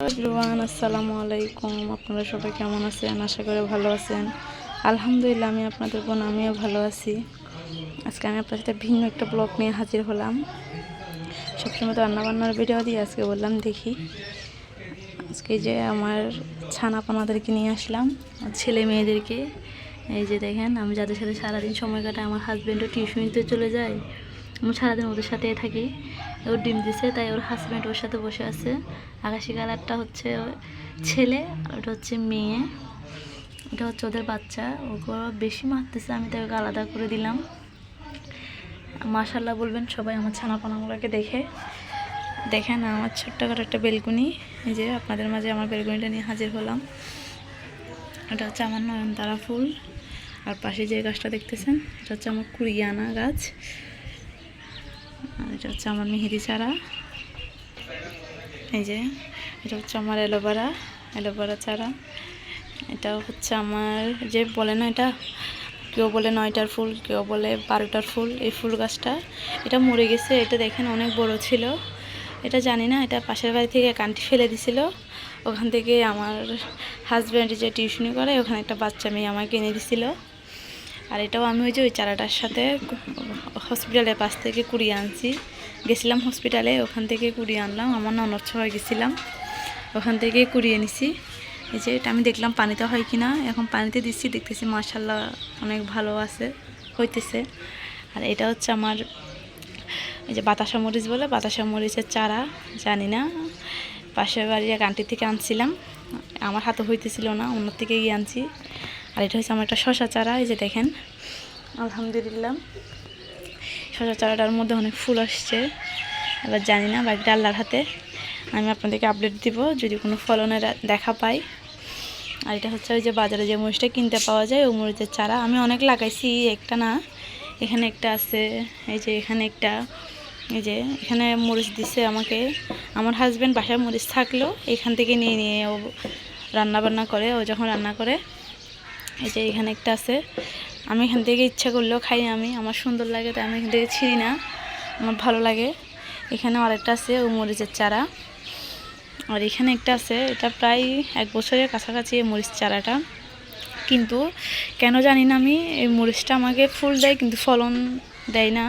Everyone, আসসালামু আলাইকুম। আপনারা সবাই কেমন আছেন? আশা করে ভালো আছেন। আলহামদুলিল্লাহ, আমি আপনাদের বোন, আমিও ভালো আছি। আজকে আমি আপনার সাথে ভিন্ন একটা ব্লগ নিয়ে হাজির হলাম। সবসময় তো রান্নাবান্নার ভিডিও দিয়ে আজকে বললাম, দেখি। আজকে যে আমার ছানা পানাদেরকে নিয়ে আসলাম ছেলে মেয়েদেরকে। এই যে দেখেন, আমি যাদের সাথে সারাদিন সময় কাটাই, আমার হাজব্যান্ডও টিউশনিতে চলে যায়। আমি সারাদিন ওদের সাথে থাকি। ওর ডিম দিছে, তাই ওর হাজব্যান্ড ওর সাথে বসে আছে। আকাশি কালারটা হচ্ছে ছেলে, ওটা হচ্ছে মেয়ে। এটা হচ্ছে ওদের বাচ্চা। ওরা বেশি মারতেছে, আমি তাকে আলাদা করে দিলাম। মাশাল্লাহ বলবেন সবাই আমার ছানাপানাগুলোকে দেখে। দেখেন আমার ছোট্ট করে একটা বেলকুনি। এই যে আপনাদের মাঝে আমার বেলকুনিটা নিয়ে হাজির হলাম। এটা হচ্ছে আমার নয়নতারা ফুল। আর পাশে যে গাছটা দেখতেছেন, এটা হচ্ছে আমার কুড়িয়ানা গাছ। এটা হচ্ছে আমার মেহেদি চারা। এই যে, এটা হচ্ছে আমার অ্যালোভেরা অ্যালোভেরা চারা। এটা হচ্ছে আমার, যে বলে না এটা, কেউ বলে নয়টার ফুল, কেউ বলে বারোটার ফুল, এই ফুল গাছটা। এটা মরে গেছে, এটা দেখেন অনেক বড় ছিল। এটা জানি না, এটা পাশের বাড়ি থেকে কান্টি ফেলে দিছিল। ওখান থেকে আমার হাজব্যান্ড যে টিউশনি করে, ওখানে একটা বাচ্চা মেয়ে আমাকে এনে দিছিল। আর এটাও আমি ওই যে ওই চারাটার সাথে হসপিটালের পাশ থেকে কুড়িয়ে আনছি। গেছিলাম হসপিটালে ওখান থেকে কুড়িয়ে আনলাম। আমার ননদ সবাই গেছিলাম। ওখান থেকে কুড়িয়ে নিছি। এই যে এটা আমি দেখলাম পানিতে হয় কি না এখন পানিতে দিচ্ছি, দেখতেছি মার্শাল্লাহ অনেক ভালো আছে, হইতেছে। আর এটা হচ্ছে আমার এই যে বাতাসা মরিচ বলে, বাতাসা মরিচের চারা, জানি না। পাশের বাড়ির এক আন্টি থেকে আনছিলাম। আমার হাতে হইতেছিল না অন্য থেকে গিয়ে আনছি। আর এটা হচ্ছে আমার একটা শশা চারা, এই যে দেখেন। আলহামদুলিল্লাহ। শশা চারাটার মধ্যে অনেক ফুল আসছে। এবার জানি না, বাকিটা আল্লাহর হাতে। আমি আপনাদেরকে আপডেট দিব, যদি কোনো ফলনের দেখা পাই। আর এটা হচ্ছে ওই যে বাজারে যে মরিচটা কিনতে পাওয়া যায়, ওই মরিচের চারা। আমি অনেক লাগাইছি, একটা না। এখানে একটা আছে, এই যে এখানে একটা। এই যে এখানে মরিচ দিছে আমাকে। আমার হাজব্যান্ড বাসায় মরিচ থাকলেও এখান থেকে নিয়ে নিয়ে ও রান্না বান্না করে, ও যখন রান্না করে এই যে এখানে একটা আছে। আমি এখান থেকে ইচ্ছা করলেও খাই আমি, আমার সুন্দর লাগে, তাই আমি এখান থেকে ছিঁড়ি না। আমার ভালো লাগে। এখানে আরেকটা আছে, ও মরিচের চারা। আর এখানে একটা আছে, এটা প্রায় এক বছরের কাছাকাছি এই মরিচ চারাটা। কিন্তু কেন জানি না আমি, এই মরিচটা আমাকে ফুল দেয় কিন্তু ফলন দেয় না।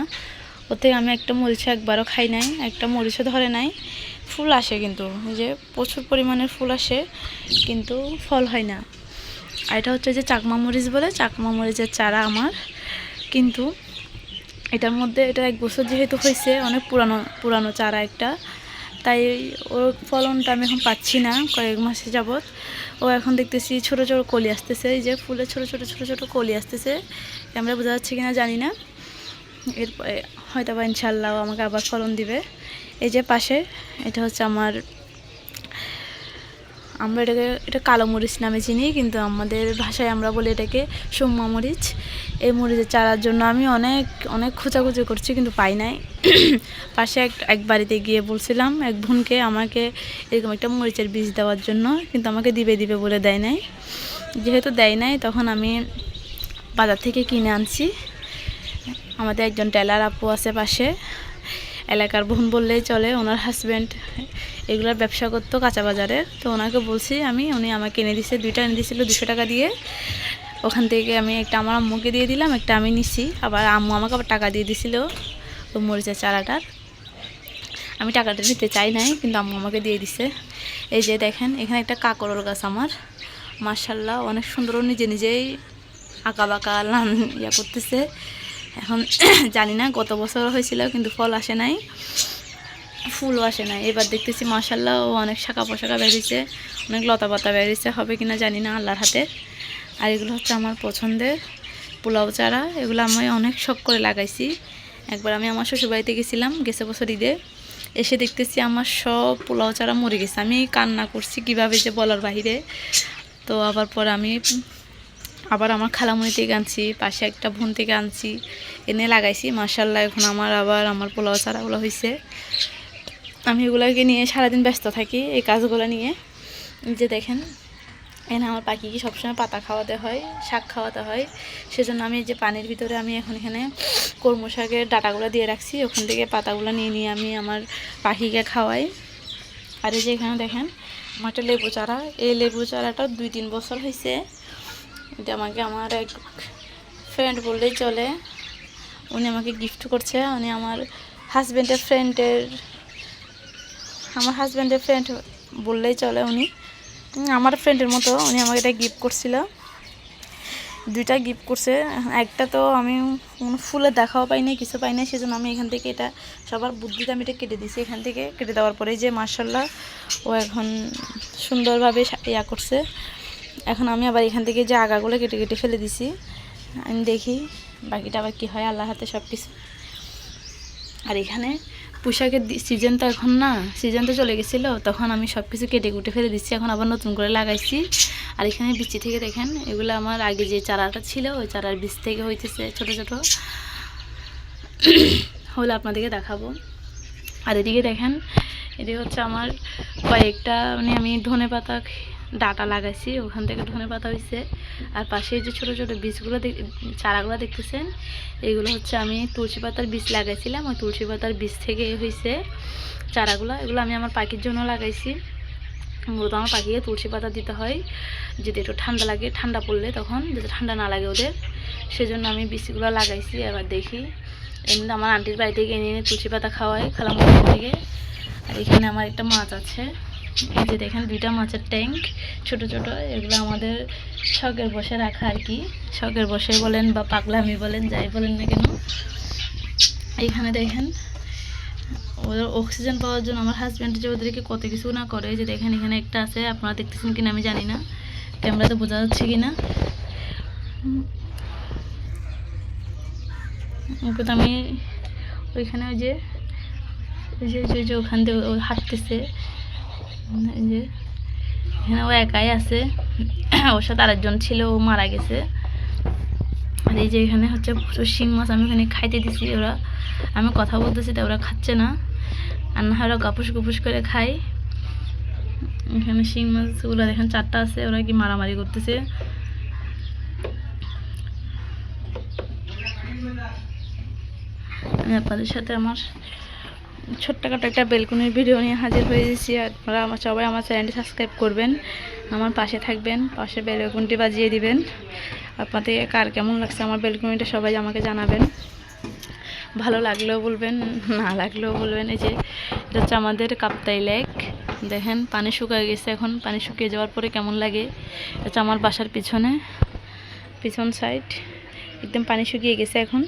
ওতে আমি একটা মরিচ একবারও খাই নাই, একটা মরিচও ধরে নাই। ফুল আসে কিন্তু যে প্রচুর পরিমাণের ফুল আসে, কিন্তু ফল হয় না। আর এটা হচ্ছে যে চাকমা মরিচ বলে, চাকমা মরিচের চারা আমার। কিন্তু এটার মধ্যে এটা এক বছর যেহেতু হয়েছে, অনেক পুরানো পুরানো চারা একটা। তাই ওর ফলনটা আমি এখন পাচ্ছি না, কয়েক মাসে যাবৎ। ও এখন দেখতেছি ছোট ছোট কলি আসতেছে, এই যে ফুলের ছোট ছোট ছোট ছোট কলি আসতেছে। আমরা বোঝা যাচ্ছে কিনা জানি না। এরপরে হয়তো বা ইনশাল্লাহ আমাকে আবার ফলন দিবে। এই যে পাশে, এটা হচ্ছে আমার আমরা এটাকে, এটা কালো মরিচ নামে চিনি, কিন্তু আমাদের ভাষায় আমরা বলি এটাকে সোম্মা মরিচ। এই মরিচের চারার জন্য আমি অনেক অনেক খোঁজাখুঁজি করছি, কিন্তু পাই নাই। পাশে এক এক বাড়িতে গিয়ে বলছিলাম, এক বোনকে আমাকে এরকম একটা মরিচের বীজ দেওয়ার জন্য, কিন্তু আমাকে দিবে দিবে বলে দেয় নাই। যেহেতু দেয় নাই, তখন আমি বাজার থেকে কিনে আনছি। আমাদের একজন টেলার আপু আছে পাশে এলাকার বোন বললেই চলে, ওনার হাজব্যান্ড এগুলোর ব্যবসা করতো কাঁচা বাজারে। তো ওনাকে বলছি আমি, উনি আমাকে এনে দিছে, দুইটা এনে দিয়েছিল দুশো টাকা দিয়ে। ওখান থেকে আমি একটা আমার আম্মুকে দিয়ে দিলাম, একটা আমি নিছি। আবার আম্মু আমাকে আবার টাকা দিয়ে দিছিল ওই মরিচের চারাটার। আমি টাকাটা নিতে চাই নাই, কিন্তু আম্মু আমাকে দিয়ে দিছে। এই যে দেখেন, এখানে একটা কাকরল গাছ আমার। মার্শাল্লাহ অনেক সুন্দর নিজে নিজেই আঁকা বাঁকা লান ইয়া করতেছে। এখন জানি না, গত বছর হয়েছিল, কিন্তু ফল আসে নাই। ফুলও আসে নাই। এবার দেখতেছি মাসাল্লাহ ও অনেক শাখা পোশাকা বেরিয়েছে অনেক লতা পাতা বেরিয়েছে হবে কিনা জানি না, আল্লাহর হাতে। আর এগুলো হচ্ছে আমার পছন্দের পোলাও চারা, এগুলো আমি অনেক শখ করে লাগাইছি। একবার আমি আমার শ্বশুরবাড়িতে গেছিলাম, গেছে বছর ঈদে। এসে দেখতেছি, আমার সব পোলাও চারা মরে গেছে। আমি কান্না করছি কীভাবে যে বলার বাহিরে। তো আবার পরে আমি আবার আমার খালামুনি থেকে আনছি, পাশে একটা বোন থেকে আনছি, এনে লাগাইছি। মার্শাল্লাহ এখন আমার আবার আমার পোলাও চারাগুলো হয়েছে আমি এগুলোকে নিয়ে সারাদিন ব্যস্ত থাকি, এই কাজগুলো নিয়ে। যে দেখেন এখানে আমার পাখিকে সবসময় পাতা খাওয়াতে হয়, শাক খাওয়াতে হয়। সেজন্য আমি যে পানির ভিতরে আমি এখন এখানে কর্ম শাকের ডাটাগুলো দিয়ে রাখছি। ওখান থেকে পাতাগুলো নিয়ে নিয়ে আমি আমার পাখিকে খাওয়াই। আর এই যে এখানে দেখেন, আমার একটা লেবু চারা, এই লেবু চারাটা দুই তিন বছর হয়েছে এটা আমাকে আমার এক ফ্রেন্ড বললেই চলে। উনি আমাকে গিফট করছে। উনি আমার হাজব্যান্ডের ফ্রেন্ডের আমার হাজব্যান্ডের ফ্রেন্ড বললেই চলে উনি। আমার ফ্রেন্ডের মতো উনি আমাকে এটা গিফট করছিল। দুইটা গিফট করছে। একটা তো আমি কোনো ফুলের দেখাও পাইনি কিছু পাই পাইনি সেজন্য আমি এখান থেকে এটা, সবার বুদ্ধিতে আমি এটা কেটে দিয়েছি। এখান থেকে কেটে দেওয়ার পরে যে মার্শাল্লাহ ও এখন সুন্দরভাবে ইয়া করছে। এখন আমি আবার এখান থেকে যে আগাগুলো কেটে কেটে ফেলে দিছি, আমি দেখি বাকিটা আবার কী হয় আল্লাহ হাতে সব কিছু আর এখানে পোশাকের সিজন তো এখন না সিজন তো চলে গেছিল, তখন আমি সব কিছু কেটে কুটে ফেলে দিচ্ছি এখন আবার নতুন করে লাগাইছি। আর এখানে বিচি থেকে দেখেন, এগুলো আমার আগে যে চারাটা ছিল, ওই চারার বীজ থেকে হইতেছে ছোট ছোট। হলে আপনাদেরকে দেখাবো। আর এদিকে দেখেন, এদিকে হচ্ছে আমার কয়েকটা মানে আমি ধনে পাতা ডাটা লাগাইছি, ওখান থেকে ধনে পাতা হয়েছে আর পাশে যে ছোটো ছোটো বীজগুলো চারাগুলো দেখতেছেন, এগুলো হচ্ছে আমি তুলসী পাতার বীজ লাগাইছিলাম। ওই তুলসী পাতার বীজ থেকে হয়েছে চারাগুলো। এগুলো আমি আমার পাখির জন্য লাগাইছি। মূলত আমার পাখিকে তুলসী পাতা দিতে হয়। যদি একটু ঠান্ডা লাগে, ঠান্ডা পড়লে তখন যাতে ঠান্ডা না লাগে ওদের, সেজন্য আমি বীজগুলো লাগাইছি। এবার দেখি। এমনি আমার আন্টির বাড়ি থেকে এনে এনে তুলসী পাতা খাওয়াই খালাম থেকে। আর এখানে আমার একটা মাছ আছে। যে দেখেন দুইটা মাছের ট্যাঙ্ক ছোট ছোট, এগুলো আমাদের শখের বসে রাখা আর কি। শখের বসে বলেন বা পাগলামি বলেন, যাই বলেন না কেন। এখানে দেখেন, ওদের অক্সিজেন পাওয়ার জন্য আমার হাজব্যান্ড যে ওদেরকে কত কিছু না করে। এই যে দেখেন, এখানে একটা আছে, আপনারা দেখতেছেন কিনা আমি জানি না। ক্যামেরাতে বোঝা যাচ্ছে কিনা? ওকে তো আমি ওইখানে ওই যে ওই যে ওখান ও হাঁটতেছে। এই যে, এখানে ও একাই আছে। ওর সাথে আরেকজন ছিল, ও মারা গেছে। আর এই যে এখানে হচ্ছে প্রচুর শিং মাছ, আমি ওখানে খাইতে দিছি ওরা। আমি কথা বলতেছি, তা ওরা খাচ্ছে না। আর না ওরা গাপুস গুপুস করে খায়। এখানে শিং মাছ মাছগুলো দেখেন, চারটা আছে, ওরা কি মারামারি করতেছে। আমি আপনাদের সাথে আমার ছোট্টখাটো একটা বেলকুনির ভিডিও নিয়ে হাজির হয়ে গেছি। আপনারা আমার সবাই আমার চ্যানেলটি সাবস্ক্রাইব করবেন। আমার পাশে থাকবেন, পাশে বেলকুনিটি বাজিয়ে দিবেন। আপনাদের কার কেমন লাগছে আমার বেলকুনিটা সবাই আমাকে জানাবেন। ভালো লাগলেও বলবেন, না লাগলেও বলবেন। এই যে, এটা হচ্ছে আমাদের কাপ্তাই লেক। দেখেন, পানি শুকিয়ে গেছে এখন। পানি শুকিয়ে যাওয়ার পরে কেমন লাগে? এটা আমার বাসার পিছনে, পিছন সাইড একদম পানি শুকিয়ে গেছে এখন।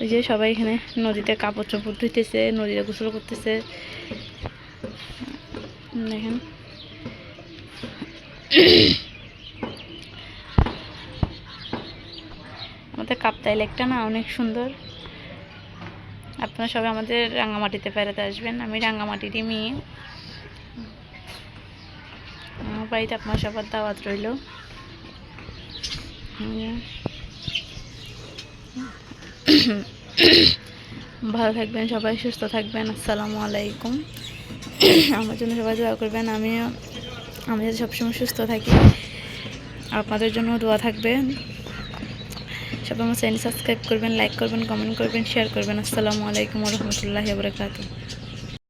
ওই যে সবাই এখানে নদীতে কাপড় চোপড় ধুইতেছে, নদীতে গোসল করতেছে। দেখেন। আমাদের কাপ্তাই লেকটা না অনেক সুন্দর। আপনারা সবাই আমাদের রাঙ্গামাটিতে বেড়াতে আসবেন। আমি রাঙ্গামাটিরই মেয়ে। আমার বাড়িতে আপনার সবার দাওয়াত রইল। ভালো থাকবেন, সবাই সুস্থ থাকবেন, আসসালামু আলাইকুম। আমার জন্য সবাই দোয়া করবেন, আমিও, আমি যাতে সবসময় সুস্থ থাকি। আপনাদের জন্য দোয়া থাকবে সবাই আমার চ্যানেল সাবস্ক্রাইব করবেন, লাইক করবেন, কমেন্ট করবেন শেয়ার করবেন। আসসালামু আলাইকুম রহমতুল্লাহ বরকাত